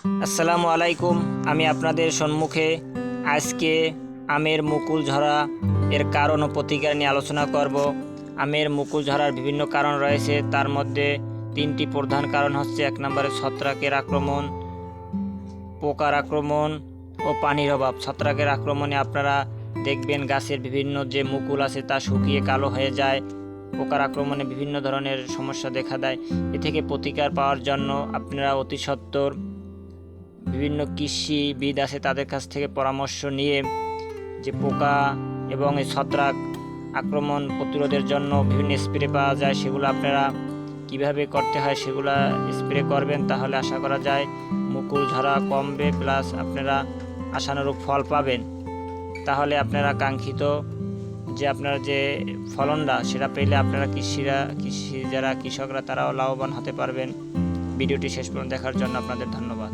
আসসালামু আলাইকুম। আমি আপনাদের সম্মুখে আজকে আমের মুকুল ঝরা এর কারণ ও প্রতিকার নিয়ে আলোচনা করব। আমের মুকুল ঝরার বিভিন্ন কারণ রয়েছে। তার মধ্যে তিনটি প্রধান কারণ হচ্ছে, এক নম্বরে ছত্রাকের আক্রমণ, পোকার আক্রমণ ও পানির অভাব। ছত্রাকের আক্রমণে আপনারা দেখবেন গাছের বিভিন্ন যে মুকুল আছে তা শুকিয়ে কালো হয়ে যায়। পোকার আক্রমণে বিভিন্ন ধরনের সমস্যা দেখা দেয়। এ থেকে প্রতিকার পাওয়ার জন্য আপনারা অতি সত্বর বিভিন্ন কৃষিবিদ আছে তাদের কাছ থেকে পরামর্শ নিয়ে যে পোকা এবং এই ছত্রাক আক্রমণ প্রতিরোধের জন্য বিভিন্ন স্প্রে পাওয়া যায়, সেগুলো আপনারা কীভাবে করতে হয় সেগুলো স্প্রে করবেন তাহলে আশা করা যায় মুকুল, ঝরা কমবে, প্লাস আপনারা আশানুরূপ ফল পাবেন। তাহলে আপনারা কাঙ্ক্ষিত যে আপনার যে ফলনটা, সেটা পেলে আপনারা কৃষিরা, কৃষি যারা কৃষকরা, তারাও লাভবান হতে পারবেন। ভিডিওটি শেষ পর্যন্ত দেখার জন্য আপনাদের ধন্যবাদ।